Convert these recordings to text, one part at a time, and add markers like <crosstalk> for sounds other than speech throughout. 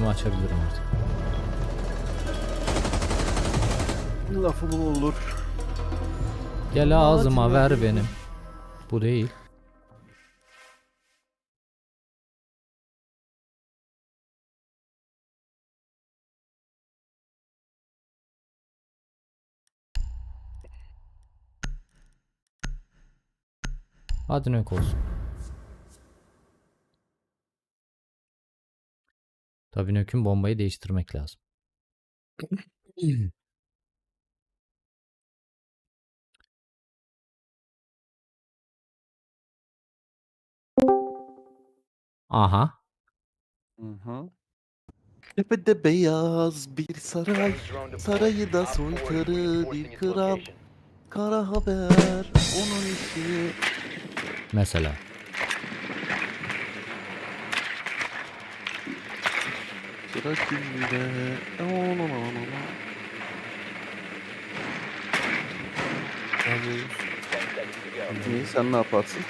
Önümü açabilirim artık. Lafım olur. Gel ağzıma ver benim. Bu değil. Hadi ne olsun. Tabii nökün bombayı değiştirmek lazım. <clears throat> Aha. Hı. Tepede beyaz bir saray, sarayı da soytarı bir kral. Kara haber, onun işi. Mesela. Sıra ona. İyi, sen ne yaparsın?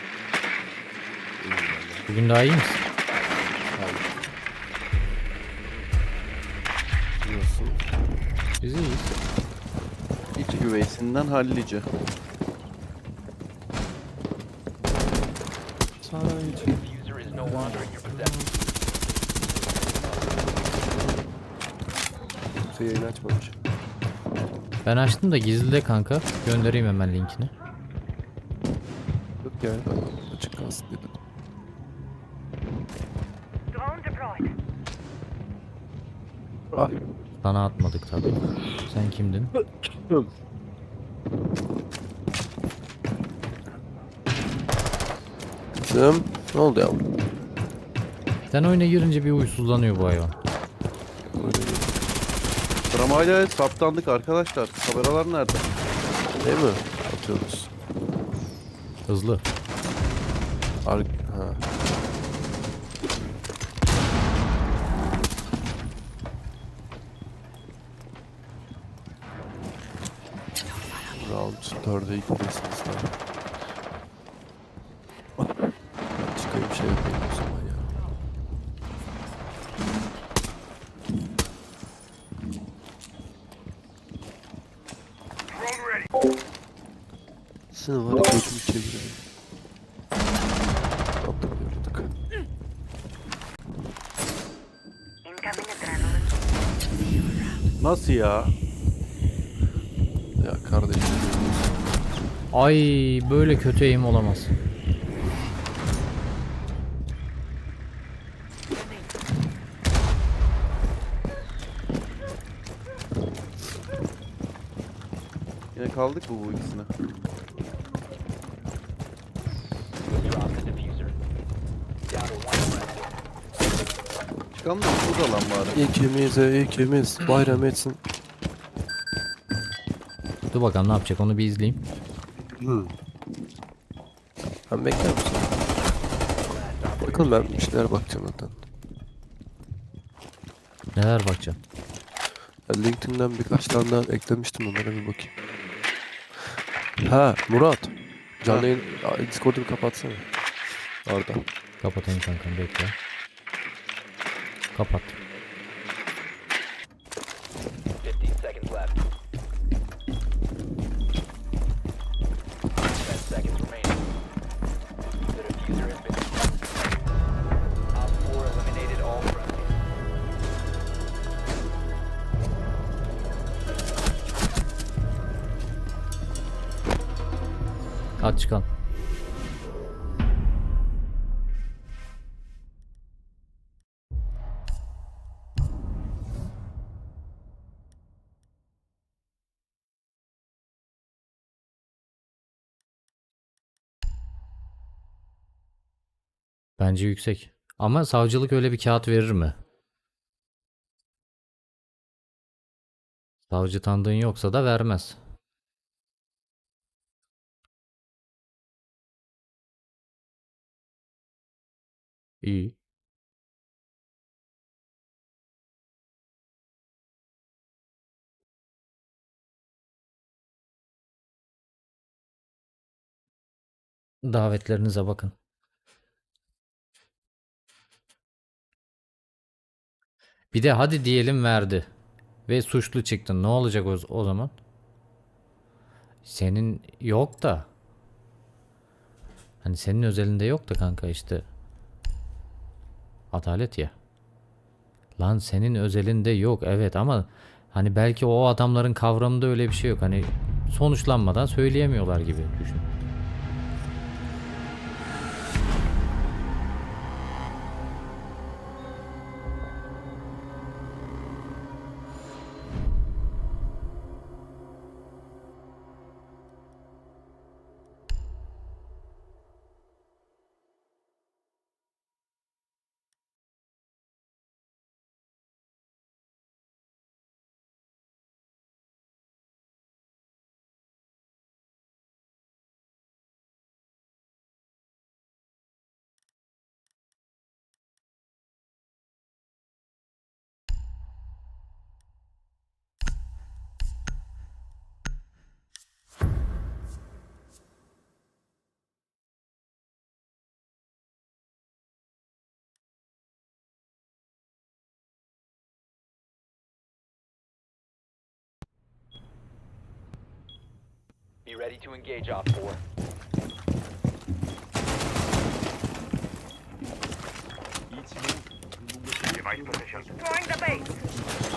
Bugün daha iyi misin? Diyorsun. Biz iyiyiz. İç güveysinden hallice. Saraycı. Kimse yayın açmamış. Ben açtım da gizlide kanka. Göndereyim hemen linkini. Yok ya ben açık kalsın dedim. Drone deployed. Ah Sana atmadık tabii. Sen kimdin? kızım ne oldu yavrum? Sen oyuna girince bir uysuzlanıyor bu hayvan. Dramayla saptandık arkadaşlar. Kameralar nerede? Değil mi? Atıyoruz. Hızlı. Ar ha. Round 4'e gitmesiniz daha. Ben çıkayım şey yapayım o zaman ya. Ya gözümü çeviriyor. Incoming adrenaline. Nasıl ya? Ya kardeşim. Ay böyle kötü eğim olamaz. Yine kaldık mı bu friendly. Çıkalım da burada lan bari. İkimize ikimiz bayram etsin. Dur bakalım ne yapacak onu bir izleyeyim. Ben bekler misin? Bakalım ben bir şeyler bakacağım zaten. Neler bakacağım. Ya LinkedIn'den birkaç tane daha eklemiştim onlara bir bakayım. Ha Murat. Canlı yayın Discord'u bir kapatsana. Orada. Kapatayım kankam bekle. Kapat. Bence yüksek. Ama savcılık öyle bir kağıt verir mi? Savcı tanıdığın yoksa da vermez. İyi. Davetlerinize bakın. Bir de hadi diyelim verdi. Ve suçlu çıktın. Ne olacak o, o zaman? Senin yok da. Hani senin özelinde yok da kanka işte. Adalet ya. Lan senin özelinde yok evet ama hani belki o adamların kavramında öyle bir şey yok. Hani sonuçlanmadan söyleyemiyorlar gibi düşün. Be ready to engage Op 4. Destroying the base.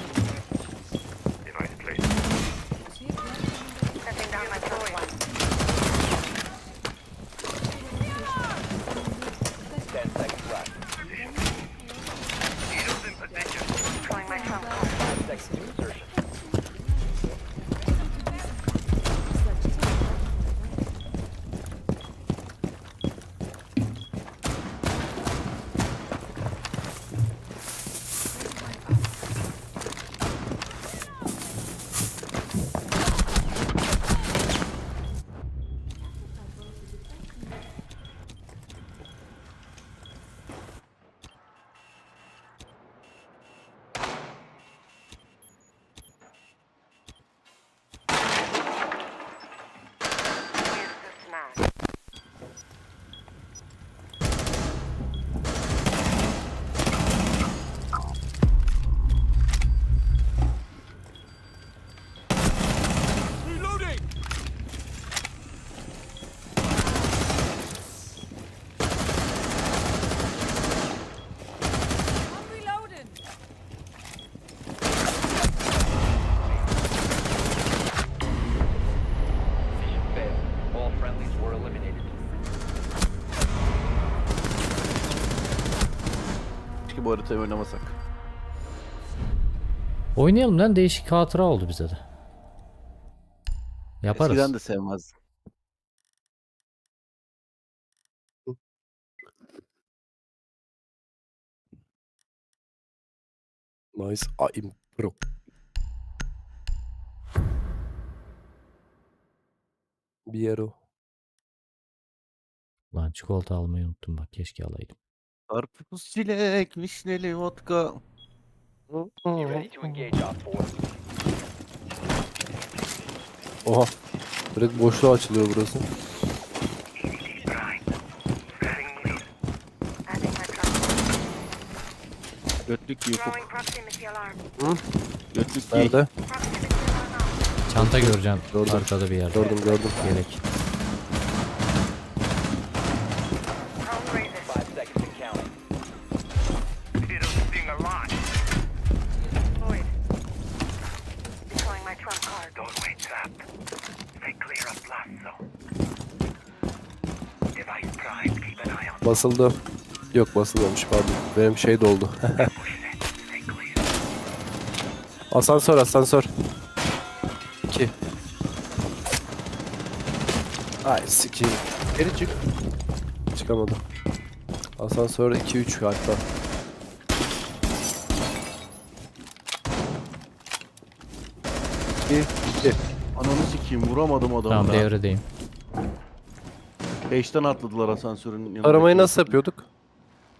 Haritayı oynamasak. Oynayalım lan değişik hatıra oldu bize de. Yaparız. Eskiden de sevmezdim. Nice I'm pro. Bir yer o. Lan çikolata almayı unuttum bak keşke alaydım. Karpuz, çilek, vişneli vodka. Ready to engage Op 4. Oha. Direkt boşluğa açılıyor burası. Adding my line. Götlük giy ufuk. Throwing proximity alarm. Götlük giy. Nerede? Proximity alarm out. Çanta göreceğim Gördüm. arkada bir yerde. Gördüm gördüm. Gerek. Basıldı. Yok basılmamış pardon. Benim şey doldu. <laughs> asansör asansör. 2. Ay sikeyim. Geri çık. Çıkamadım. Asansör 2-3 hatta. İki, iki. Ananı sikeyim vuramadım adamı Tamam devredeyim. Beşten atladılar asansörün yanına. Aramayı nasıl yapıyorduk?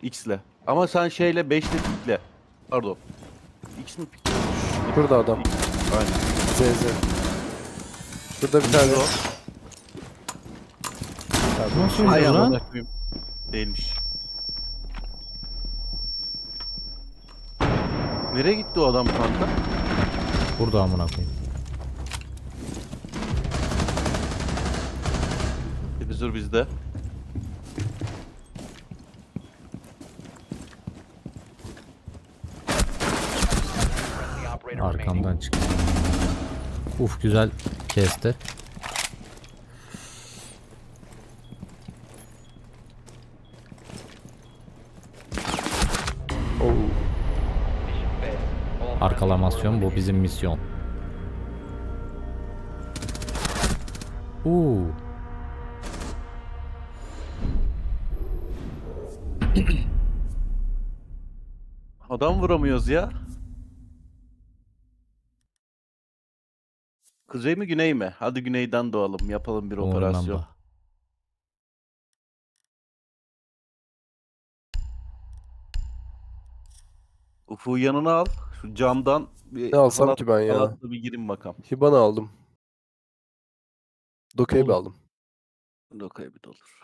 X'le. Ama sen şeyle 5'le pikle. Pardon. X mi pikle? Burada adam. Aynen. Z Z. Şurada bir tane. Nasıl Hay lan? koyayım. Değilmiş. Nereye gitti o adam kanka? Burada amına koyayım. Divizör bizde. Arkamdan çıktı. Uf güzel kesti. Friendlies Arkalamasyon bu bizim misyon. Uuu. Adam vuramıyoruz ya. Kuzey mi güney mi? Hadi güneyden doğalım. Yapalım bir operasyon. Ormanda. Ufuk'u yanına al. Şu camdan bir Ne alsam halat- ki ben ya? halatla bir girin bakalım. Hibana aldım. Dokey'i Oğlum. aldım. Lokaya bir olur.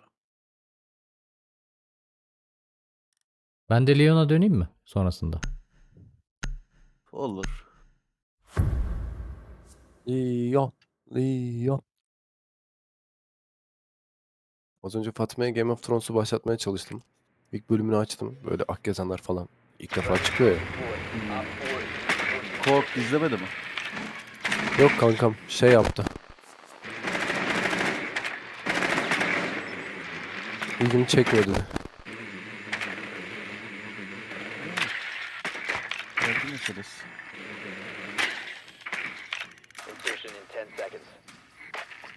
Ben de Lyon'a döneyim mi sonrasında? Olur. Leon. Leon. Az önce Fatma'ya Game of Thrones'u başlatmaya çalıştım. İlk bölümünü açtım. Böyle Akgezenler falan. İlk defa çıkıyor ya. Op 4 Kork izlemedi mi? Yok kankam şey yaptı. İlgimi çekmiyor dedi. Gördün meselesi. insertion in 10 seconds.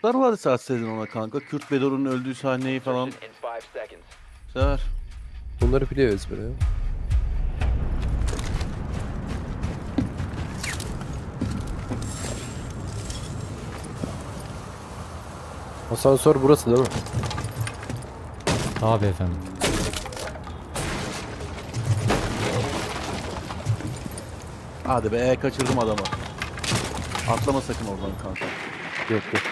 Kurtlar Vadisi açsaydın ona kanka. Kürt Bedor'un öldüğü sahneyi falan Insertion in 5 seconds. sever. Bunları biliyor ezbere. Asansör burası değil mi? Tabii efendim. Hadi be kaçırdım adamı. Atlama sakın oradan kanka. Yok yok.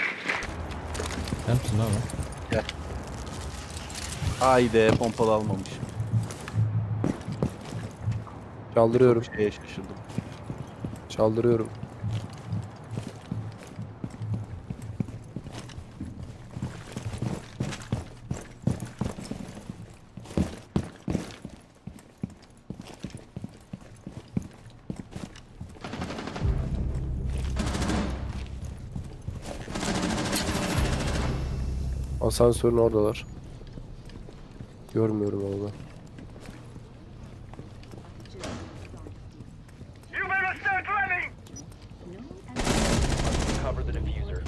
Sen misin abi? Haydi pompalı almamış. Çaldırıyorum. Şeye şaşırdım. Çaldırıyorum. Asansörün oradalar. Görmüyorum diffuser.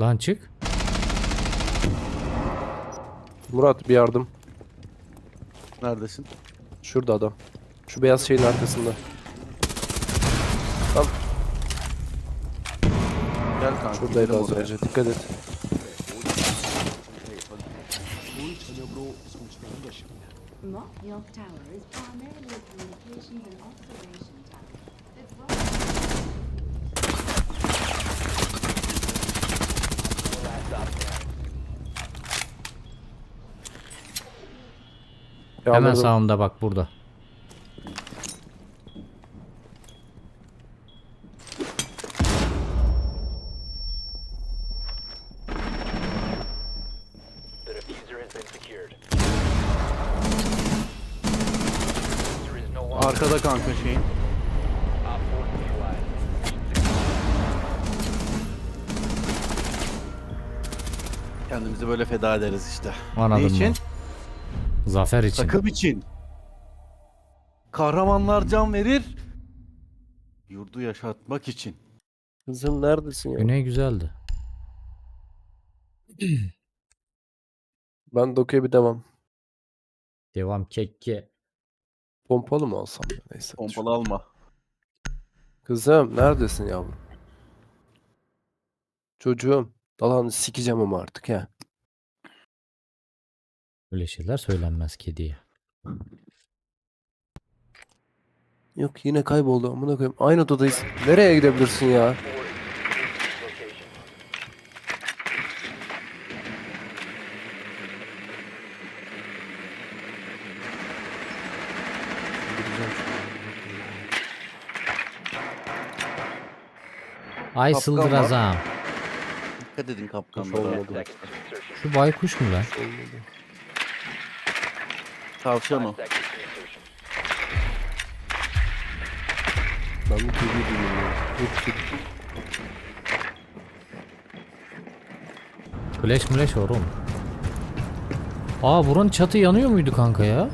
Lan çık. Murat bir yardım. Neredesin? Şurada adam. Şu beyaz şeyin arkasında. Gel kanka. Şuradaydı az oraya. önce. Dikkat et. Mockyoke Tower is primarily a communications and observation tower. It's well Last stop standing. Hemen Yağmurda- sağımda bak burada. Feda ederiz işte. Anladım ne için? ben. Zafer için. Takım için. Kahramanlar can verir. Yurdu yaşatmak için. Kızım neredesin ya? Güney güzeldi. Ben Dokey'e bir devam. Devam kekke. Pompalı mı alsam? Neyse. Pompalı alma. Kızım neredesin yavrum? Çocuğum. Dalanı sikeceğim ama artık ya. Öyle şeyler söylenmez kediye. Yok yine kayboldu. Amına koyayım. Aynı odadayız. Nereye gidebilirsin ya? Ay Kapkan sıldırazam. Dikkat edin kapkanlara. Şu baykuş mu lan? Olmadı. Tavşan o. Ben bu kediyi. Yok kedi. Flash flash var oğlum. Aa buranın çatı yanıyor muydu kanka ya?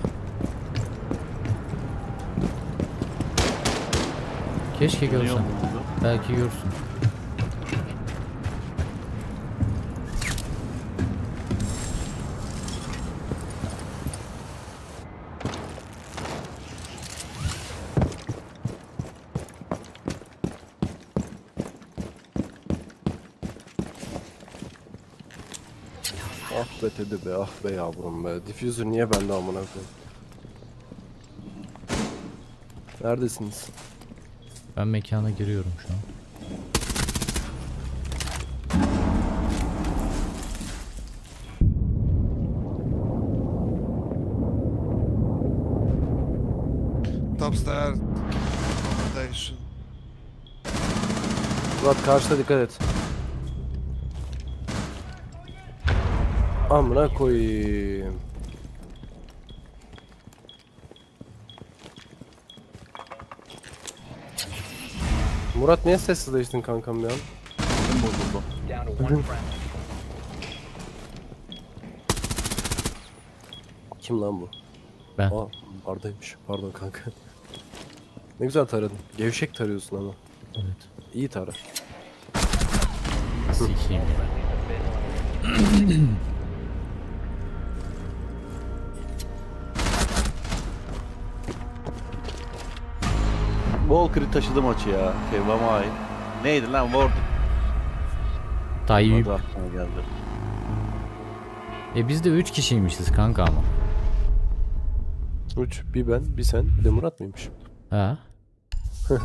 Keşke görsen. Belki görürsün. Be Teddy be ah be yavrum be. Diffuser niye bende amına koyayım? Neredesiniz? Ben mekana giriyorum şu an. Upstairs. Accommodation. Murat karşıda dikkat et. Amına koyayım. Murat niye sessizleştin kankam ya? Kim bozuldu? Lan bu? Ben. Aa Arda'ymış. Pardon kanka. Ne güzel taradın. Gevşek tarıyorsun ama. Evet. İyi tara. <clears throat> Sikiyim. Walker'ı taşıdı maçı ya. Ait. Neydi lan Ward? Tayyip. Aklıma geldi. E biz de 3 kişiymişiz kanka ama. 3. Bir ben, bir sen, bir de Murat mıymış? Ha? <laughs>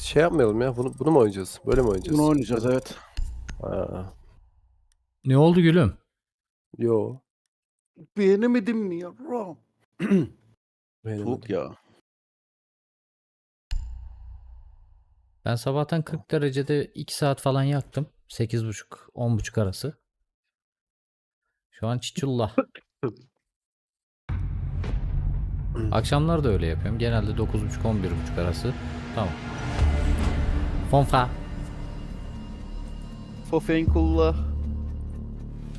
Şey yapmayalım ya. Bunu, bunu mu oynayacağız? Böyle mi oynayacağız? Bunu oynayacağız evet. Aa, Ne oldu gülüm? yo. Beğenemedim mi yavrum? <clears throat> beğenemedim. Soğuk ya. Ben sabahtan 40 derecede 2 saat falan yaktım. 8.30 10.30 arası. Şu an çiçullah. <laughs> Akşamlar da öyle yapıyorum. Genelde 9.30 11.30 arası. Tamam. Fonfa. Fofenkulla.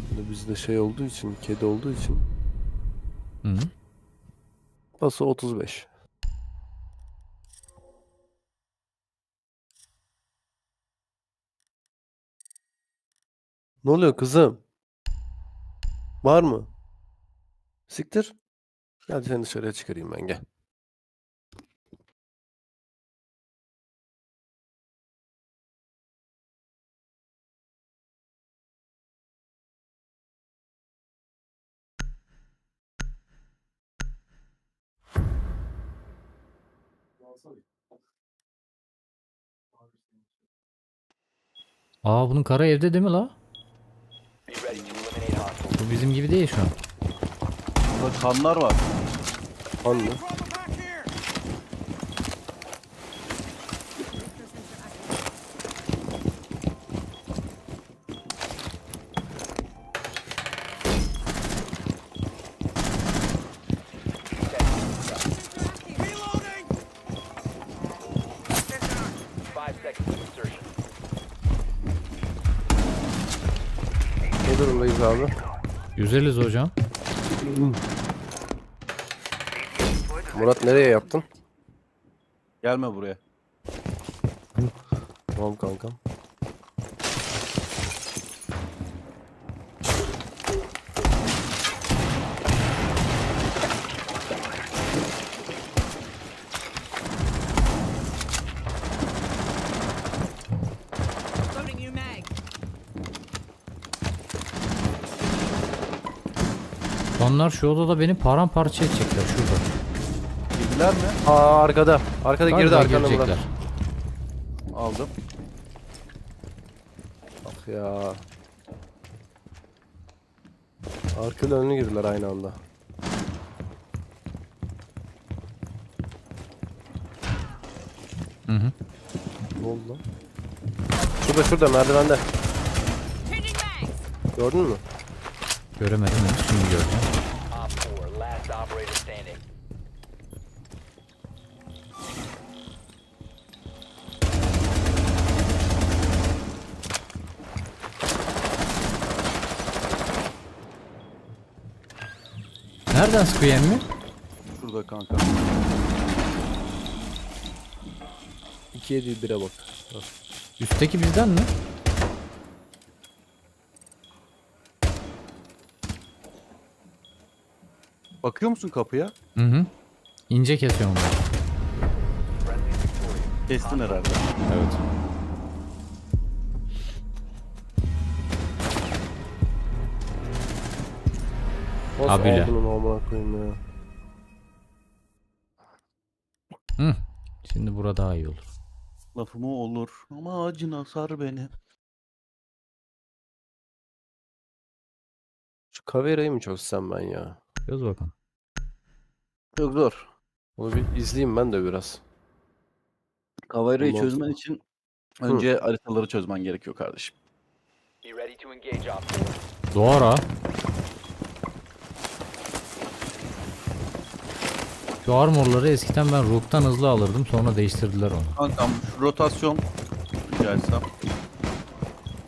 Şimdi Bizde şey olduğu için, kedi olduğu için. Hı -hı. Bası 35. Ne oluyor kızım? Var mı? Siktir. Hadi seni dışarıya çıkarayım ben gel. Aa bunun kara evde değil mi la? Be ready to eliminate hostiles. Bu bizim gibi değil şu an. Burada kanlar var. Anlı. Ne durumdayız abi? Güzeliz hocam. Murat nereye yaptın? Gelme buraya. Tamam kankam. Onlar şu odada beni paramparça edecekler şurada. Girdiler mi? Aa arkada. Arkada girdi Galiba girecekler. Aldım. Ah ya. Arkalı önlü girdiler aynı anda. Hı hı. Ne oldu lan? Şurada şurada merdivende. Gördün mü? Göremedim mi? Şimdi göreceğim. Op 4, last operator standing. Nereden sıkıyor emmi? Şurada kanka. 2'ye değil 1'e bak. Üstteki bizden mi? Bakıyor musun kapıya? Hı hı. İnce kesiyorum ben. Kestin herhalde. Evet. Nasıl Abiyle. aldın onu amına koyayım ya. Hı. Şimdi bura daha iyi olur. Lafımı olur ama acına sar beni. Şu kaverayı mı çözsem ben ya? Göz bakalım. Çok zor. Onu bir izleyeyim ben de biraz. Kavayrayı Ondan çözmen sonra- için önce haritaları çözmen gerekiyor kardeşim. Be ready to engage Op 4. Doğru. Şu armorları eskiden ben Rook'tan hızlı alırdım sonra değiştirdiler onu. Kankam şu rotasyon rica etsem.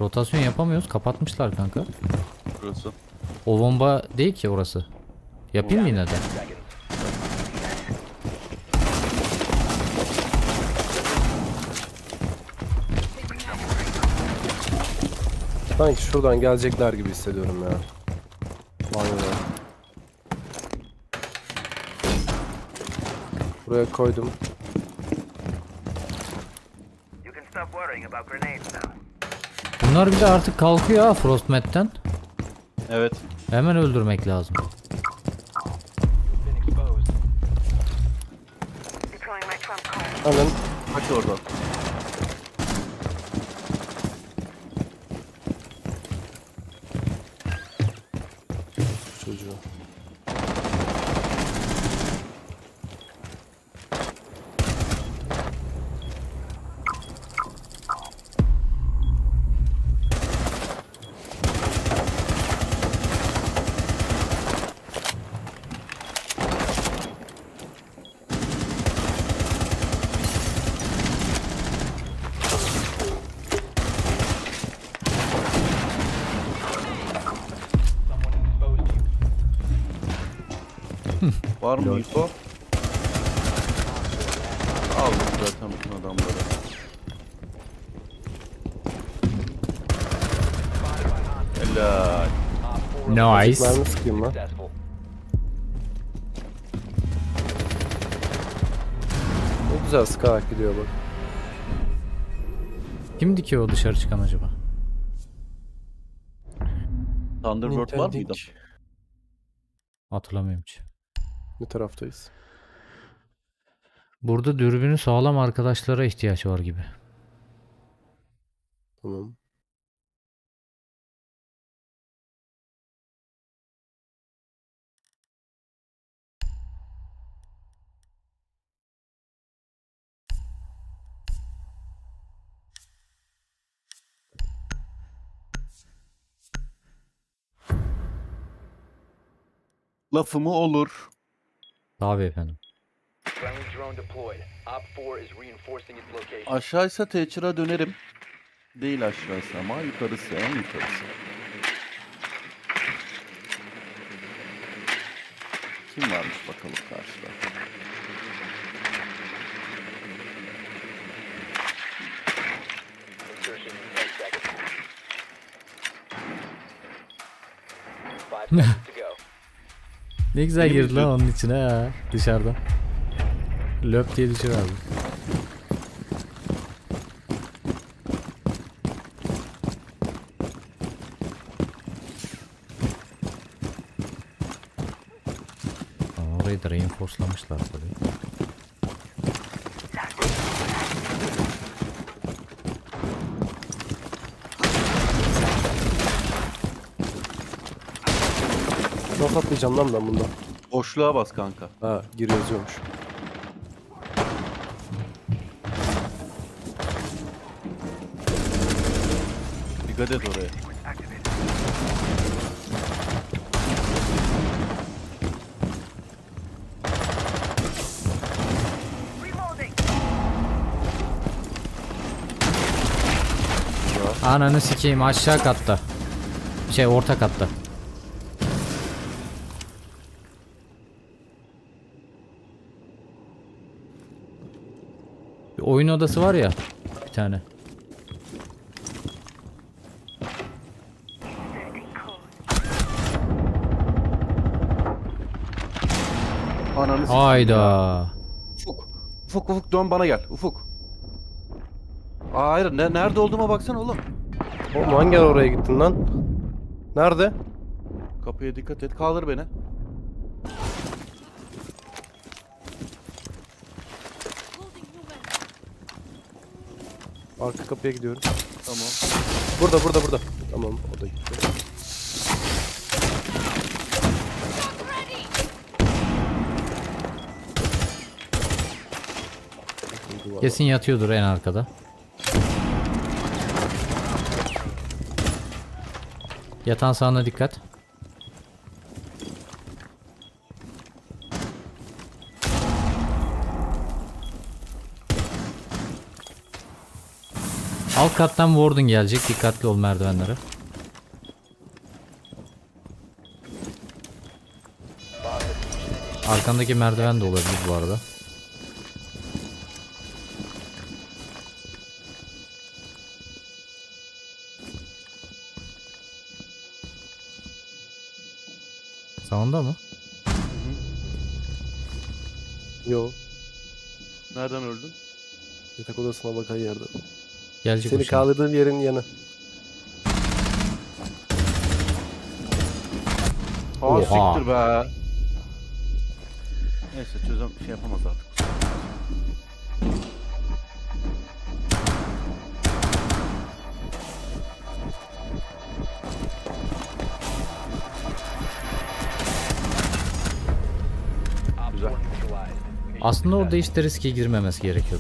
Rotasyon yapamıyoruz kapatmışlar kanka. Burası. O bomba değil ki orası. Yapayım mı yine de? Sanki şuradan gelecekler gibi hissediyorum ya. Banyoya. Buraya koydum. Bunlar bir de artık kalkıyor ha Frostmat'ten. Evet. Hemen öldürmek lazım. Hemen Kaç oradan. Var mı info? Aldım zaten bütün adamları. Helal. Op 4 Nice. Mermi sıkayım lan. successful. Ne güzel sıkarak gidiyor bak. Kim dikiyor o dışarı çıkan acaba? Thunderbird var mıydı? Hatırlamıyorum hiç. Ne taraftayız? Burada dürbünü sağlam arkadaşlara ihtiyaç var gibi. Tamam. Lafımı olur. Tabii efendim. Friendly drone deployed. Op 4 is reinforcing its location. Aşağıysa Thatcher'a dönerim. Değil aşağısı ama yukarısı en yukarısı. Kim varmış bakalım karşıda. <laughs> Ne güzel Benim girdi lan onun içine ha dışarıdan. Löp diye düşüverdi. Aa, Orayı da reinforcelamışlar tabii. Nasıl atlayacağım lan ben bundan? Boşluğa bas kanka. Ha gir yazıyormuş. Dikkat et oraya. Ananı sikeyim aşağı katta. Şey orta katta. Oyun odası var ya bir tane. Ananı. Hayda. Ufuk. Ufuk ufuk dön bana gel. Ufuk. Aa, hayır ne, nerede olduğuma baksana oğlum. Oğlum hangi ara oraya gittin lan? Nerede? Kapıya dikkat et. Kaldır beni. Arka kapıya gidiyorum. Tamam. Burada burada burada. Tamam o da gitti. Kesin yatıyordur en arkada. Yatan sağına dikkat. Kattan Warden gelecek. Dikkatli ol merdivenlere. Arkandaki merdiven de olabilir bu arada. Sağında mı? Yo. Nereden öldün? Yatak odasına bakan yerde. Gelecek Seni şimdi. kaldırdığım yerin yanı. Aa Oha. siktir be. Neyse çözüm şey yapamaz artık. Op Güzel. 4 neutralized. Mission Aslında orada successful. işte riske girmemesi gerekiyordu